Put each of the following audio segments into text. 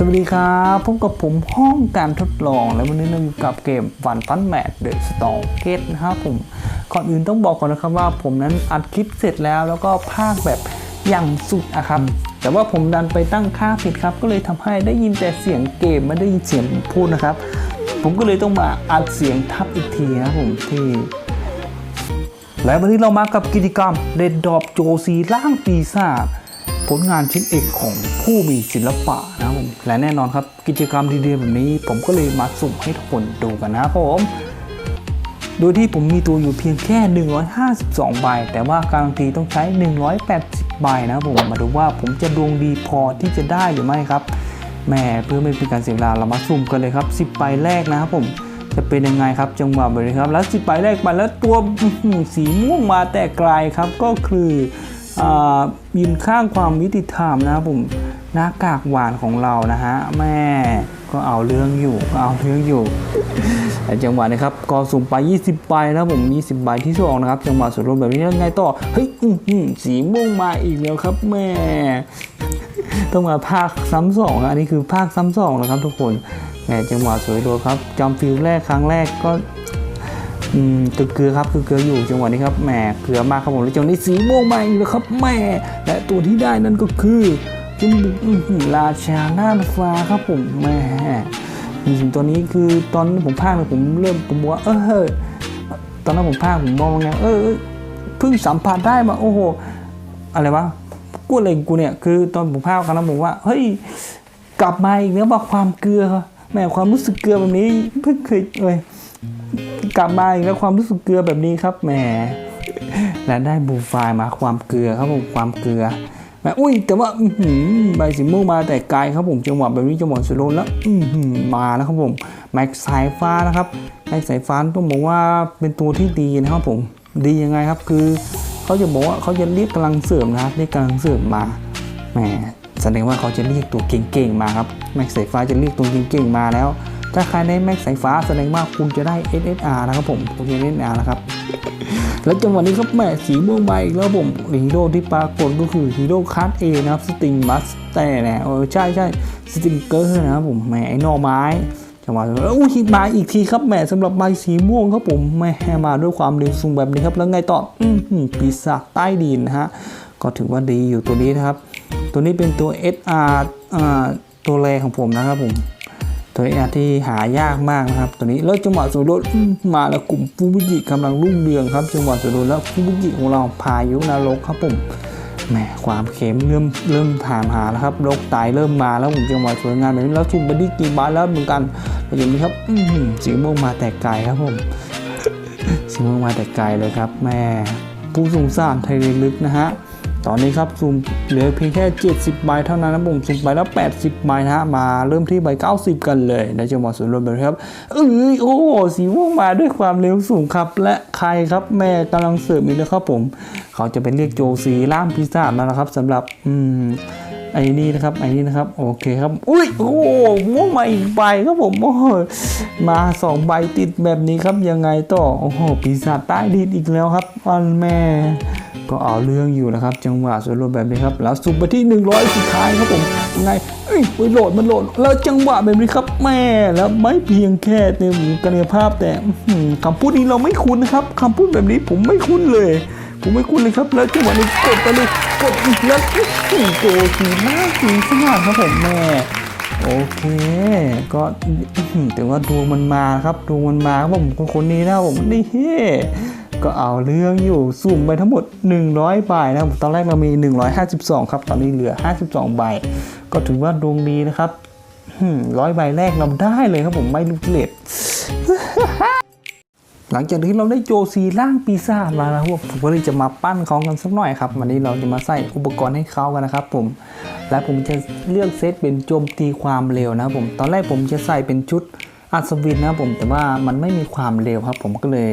สวัสดีครับพบกับผมห้องการทดลอง และวันนี้เราอยู่กับเกมฟันฟันแมทเดอะสตองเกตนะครับผม ก่อนอื่นต้องบอกก่อนนะครับว่าผมนั้นอัดคลิปเสร็จแล้วแล้วก็พากย์แบบอย่างสุดอะครับ แต่ว่าผมดันไปตั้งค่าผิดครับ ก็เลยทำให้ได้ยินแต่เสียงเกมไม่ได้ยินเสียงพูดนะครับ ผมก็เลยต้องมาอัดเสียงทับอีกทีนะครับผมที่และวันนี้เรามากับกิจกรรมเด็ดดอบโจซีล่างปีศาจผลงานชิ้นเอกของผู้มีศิลปะนะ และแน่นอนครับกิจกรรมดีๆแบบนี้ ผมก็เลยมาสุ่มให้ทุกคนดูกันนะครับผมโดยที่ผมมีตัวอยู่เพียงแค่ 152 ใบ แต่ว่าการันตีต้องใช้ 180 ใบนะผม มาดูว่าผมจะดวงดีพอที่จะได้หรือไม่ครับ แหมเพื่อไม่เป็นการเสียเวลาเรามาสุ่มกันเลยครับ 10 ใบแรกนะครับผม จะเป็นยังไงครับจังหวะแบบนี้ครับ แล้ว 10 ใบแรกไปแล้วตัวสีม่วงมาแต่ไกลครับ ก็คืออยืนข้างความยุติธรรมนะครับผม หน้ากากหวานของเรานะฮะแม่ก็เอาเรื่องอยู่ก็เอาเรื่องอยู่แต่จังหวะนี้ครับก็สุ่มไป 20ใบนะผม20ใบที่สองนะครับ จังหวะสุดรวมแบบนี้ยังไงต่อเฮ้ยสีม่วงมาอีกแล้วครับแม่ต้องมาภาคซ้ำสองนะอันนี้คือภาคซ้ำสองนะครับ ทุกคนแหมจังหวะสวยโดดครับจำฟิลแรกครั้งแรกก็อืมเกลือครับคือเกลืออยู่จังหวะนี้ครับแหมเกลือมากครับผมแล้วจังหวะนี้สีม่วงมาอีกแล้วครับแม่และตัวที่ได้นั่นก็คือ จมูกอื้อหือราชาน่านฟ้าครับผมแม่จริงๆตัวนี้คือตอนผมภาคเนี่ยผมเริ่มผมว่าเออตอนนั้นผมภาคผมมองว่าไงเออเออเพิ่งสัมผัสได้มาโอ้โหอะไรวะกูอะไรกูเนี่ยคือตอนผมภาคครั้งนั้นผมว่าเฮ้ยกลับมาอีกแล้วว่าความเกลือแม่ความรู้สึกเกลือแบบนี้เพิ่งเคยเลยกลับมาอีกแล้วความรู้สึกเกลือแบบนี้ครับแหมและได้บูไฟล์มาความเกลือครับผมความเกลือ แหมอุ้ยแต่ว่าอืใบสีม่วงมาแต่ไกลครับผมจังหวะแบบนี้จังหวะสุดโลนแล้วอื้อหือมาแล้วครับผมแม็กสายฟ้านะครับแม็กสายฟ้าต้องบอกว่าเป็นตัวที่ดีนะครับผมดียังไงครับคือเขาจะบอกว่าเขาจะเรียกกำลังเสริมนะครับเรียกกำลังเสริมมาแหมแสดงว่าเขาจะเรียกตัวเก่งๆมาครับแม็กสายฟ้าจะเรียกตัวเก่งๆมาแล้ว ถ้าใครได้แม็กสายฟ้าแสดงว่าคุณจะได้ SSR นะครับผมคุณจะได้ SSR นะครับ แล้วจังหวะนี้ครับแม่สีม่วงมาอีกแล้วผมฮีโร่ที่ปรากฏก็คือฮีโร่คัสเอนะครับสติงมัสแต่เนี่ยเออใช่ใช่สติงเกอร์นะครับผมแหมไอ้นอไม้จังหวะแล้วอุ้ยมาอีกทีครับแหมสำหรับใบสีม่วงครับผมแหม่มาด้วยความเร็วสูงแบบนี้ครับแล้วไงต่ออือหือปีศาจใต้ดินนะฮะก็ถือว่าดีอยู่ตัวนี้นะครับ ตัวนี้เป็นตัว SR อ่าตัวแรงของผมนะครับผม ตัว SR ที่หายากมากนะครับ ตัวนี้แล้วจังหวะสุดรถมาแล้วกลุ่มฟูบุจิกำลังรุ่งเรืองครับจังหวะสุดรถแล้วฟูบุจิของเราพายุนรกครับผมแหมความเข็มเริ่มเริ่มถามหาแล้วครับโรคตายเริ่มมาแล้วผมจังหวะสวยงามแบบนี้แล้วชุมบอดี้กี่บาทแล้วเหมือนกันแต่อย่างนี้ครับสีม่วงมาแต่ไกลครับผมสีม่วงมาแต่ไกลเลยครับแม่ผู้สงสานไทยลึกนะฮะ ตอนนี้ครับซูมเหลือเพียงแค่ 70ใบเท่านั้นนะผมซูมไปแล้ว 80ใบนะฮะมาเริ่มที่ใบ 90 กันเลยในจังหวะส่วนรวมแบบนี้ครับเอ้ยโอ้สีม่วงมาด้วยความเร็วสูงครับและใครครับแม่กำลังเสิร์ฟอีกแล้วครับผม เขาจะเป็นเรียกโจซีล่ามพิซซ่าแล้วนะครับสำหรับอืมไอ้นี่นะครับไอ้นี่นะครับโอเคครับอุ้ยโอ้ม่วงมาอีกใบครับผมโอ้มาสองใบติดแบบนี้ครับยังไงต่อโอ้โหปีศาจใต้ดินอีกแล้วครับอันแม่ ก็เอาเรื่องอยู่นะครับ จังหวะส่วนรวมแบบนี้ครับ แล้วสุดไปที่ 100 สุดท้ายครับผมยังไงเอ้ยโหลดมันโหลด แล้วจังหวะแบบนี้ครับแม่แล้วไม่เพียงแค่เต็มกายภาพแต่คำพูดนี้เราไม่คุ้นนะครับคำพูดแบบนี้ผมไม่คุ้นเลยผมไม่คุ้นเลยครับ แล้วจังหวะนี้กดไปเลยกดอีกแล้วอื้อหือโกสีหน้าสีสง่าครับผมแม่โอเค ก็อื้อหือแต่ว่าดวงมันมาครับดวงมันมาครับผมคนนี้นะผมนี่เฮ ก็เอาเรื่องอยู่สุ่มไปทั้งหมด 100ใบนะครับตอนแรกเรามี 152 ครับ ตอนนี้เหลือ 52 ใบ ก็ถือว่าดวงดีนะครับร้อยใบแรกเราได้เลยครับผมไม่ลุกเลดหลังจากที่เราได้โจซีร่างปีศาจมาแล้วครับผมก็เลยจะมาปั้นเขากันสักหน่อยครับ วันนี้เราจะมาใส่อุปกรณ์ให้เขากันนะครับ ผม และผมจะเลือกเซตเป็นโจมตีความเร็วนะครับผม ตอนแรกผมจะใส่เป็นชุดอัศวินนะครับผม แต่ว่ามันไม่มีความเร็วครับ ผมก็เลย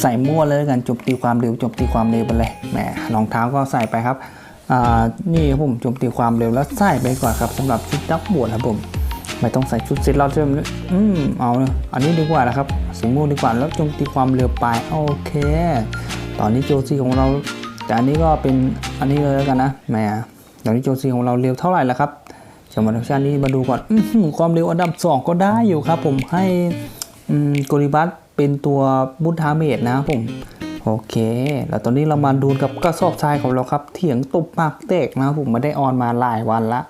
ใส่มั่วเลยกันจมตีความเร็วจมตีความเร็วไปเลยแหมรองเท้าก็ใส่ไปครับนี่ครับผมจมตีความเร็วแล้วใส่ไปก่อนครับสำหรับชุดนักบวชครับผมไม่ต้องใส่ชุดเซตเราเริ่มอืมเอาเอันนี้ดีกว่านะครับสีม่วงดีกว่าแล้วจมตีความเร็วไปโอเค ตอนนี้โจซีของเรา แต่อันนี้ก็เป็นอันนี้เลยแล้วกันนะแหมตอนนี้โจซีของเราเร็วเท่าไหร่แล้วครับจังหวะชาตินี้มาดูก่อนอความเร็วอันดับ2ก็ได้อยู่ครับ ผมให้อืมโกริบัส เป็นตัวบุนทาเมดนะครับผมโอเค แล้วตอนนี้เรามาดูกับกระสอบทรายของเราครับ เถียงตบปากเตกนะครับผมม่ได้ออนมาหลายวันละ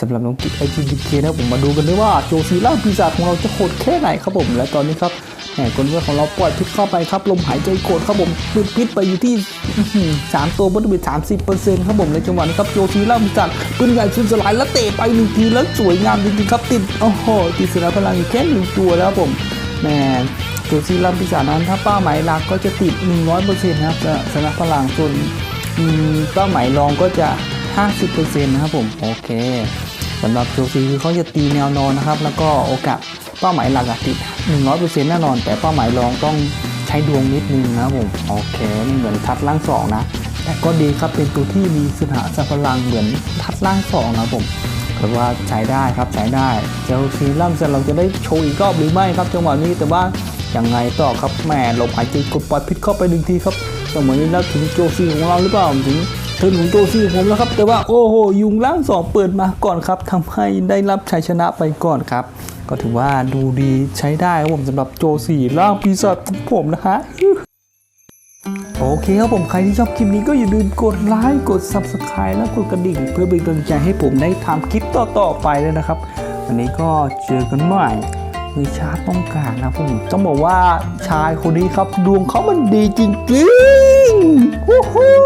สำหรับน้องกิ๊กไอจีบีเคนะผมมาดูกันด้วยว่าโจซีล่าปีศาจของเราจะโหดแค่ไหนครับผม และตอนนี้ครับแหมคนเพื่อนของเราปล่อยพิษเข้าไปครับ ลมหายใจโกรธครับผมพิษพิษไปอยู่ที่สามตัวบนบิดสามสิบเปอร์เซ็นต์ครับผมในจังหวะนี้ครับโจซีล่าปีศาจปืนใหญ่ชุนสลายแล้วเตะไปหนึ่งทีแล้วสวยงามจริงๆครับติดโอ้โหติดเสนาพลังอีกแค่หนึ่งตัวแล้วผมแหม ตัวซีรัมปีศาจนั้นถ้าเป้าหมายหลักก็จะติด 100%นะครับจะชนะพลังส่วนเป้าหมายรองก็จะ 50%นะครับผมโอเคสำหรับโจซีคือเขาจะตีแนวนอนนะครับ แล้วก็โอกาสเป้าหมายหลักติด 100%แน่นอน แต่เป้าหมายรองต้องใช้ดวงนิดนึงนะครับผมโอเคเหมือนทัดล่างสองนะแต่ก็ดีครับเป็นตัวที่มีสถาสัพลังเหมือนทัดล่างสองนะครับผมหรือว่าใช้ได้ครับใช้ได้เจลซีล่ำเสร็จเราจะได้โชว์อีกรอบหรือไม่ครับจังหวะนี้แต่ว่า ยังไงต่อครับแหมลมหายใจกดปล่อยพิษเข้าไปหนึ่งทีครับจังหวะนี้แล้วถึงโจซีของเราหรือเปล่าถึงถึงโจซีของผมแล้วครับ แต่ว่าโอ้โหยุงล่างสองเปิดมาก่อนครับทำให้ได้รับชัยชนะไปก่อนครับ ก็ถือว่าดูดีใช้ได้ครับผมสำหรับโจซีล่างปีศาจของผมนะฮะโอเคครับผมใครที่ชอบคลิปนี้ก็อย่าลืมกดไลค์กด Subscribe และกดกระดิ่ง เพื่อเป็นกำลังใจให้ผมได้ทำคลิปต่อๆไปเลยนะครับ วันนี้ก็เจอกันใหม่ คือชาร์ตต้องการนะผมต้องบอกว่าชายคนนี้ครับดวงเขามันดีจริงๆฮู้